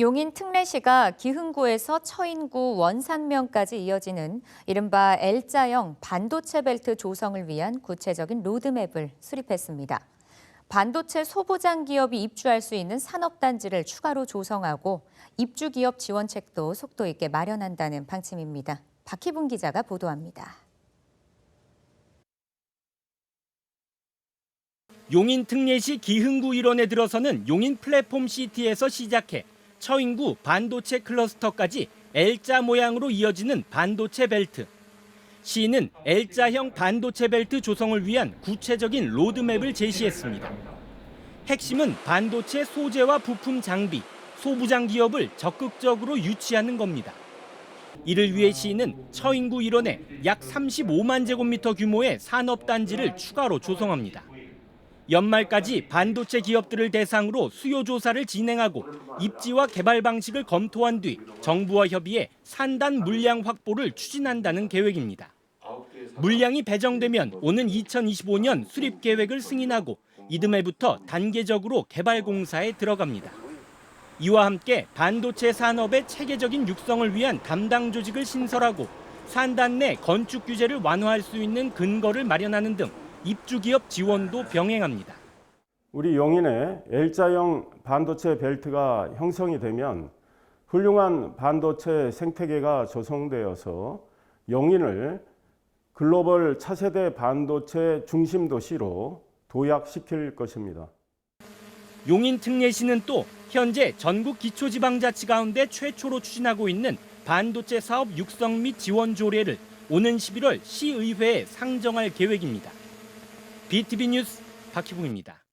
용인 특례시가 기흥구에서 처인구 원산면까지 이어지는 이른바 L자형 반도체 벨트 조성을 위한 구체적인 로드맵을 수립했습니다. 반도체 소부장 기업이 입주할 수 있는 산업단지를 추가로 조성하고 입주 기업 지원책도 속도 있게 마련한다는 방침입니다. 박희분 기자가 보도합니다. 용인 특례시 기흥구 일원에 들어서는 용인 플랫폼 시티에서 시작해 처인구 반도체 클러스터까지 L자 모양으로 이어지는 반도체 벨트. 시는 L자형 반도체 벨트 조성을 위한 구체적인 로드맵을 제시했습니다. 핵심은 반도체 소재와 부품 장비, 소부장 기업을 적극적으로 유치하는 겁니다. 이를 위해 시는 처인구 일원에 약 35만 제곱미터 규모의 산업단지를 추가로 조성합니다. 연말까지 반도체 기업들을 대상으로 수요 조사를 진행하고 입지와 개발 방식을 검토한 뒤 정부와 협의해 산단 물량 확보를 추진한다는 계획입니다. 물량이 배정되면 오는 2025년 수립 계획을 승인하고 이듬해부터 단계적으로 개발 공사에 들어갑니다. 이와 함께 반도체 산업의 체계적인 육성을 위한 담당 조직을 신설하고 산단 내 건축 규제를 완화할 수 있는 근거를 마련하는 등 입주 기업 지원도 병행합니다. 우리 용인에 L자형 반도체 벨트가 형성이 되면 훌륭한 반도체 생태계가 조성되어서 용인을 글로벌 차세대 반도체 중심 도시로 도약시킬 것입니다. 용인 특례시는 또 현재 전국 기초지방자치 가운데 최초로 추진하고 있는 반도체 사업 육성 및 지원 조례를 오는 11월 시의회에 상정할 계획입니다. BTV 뉴스 박희붕입니다.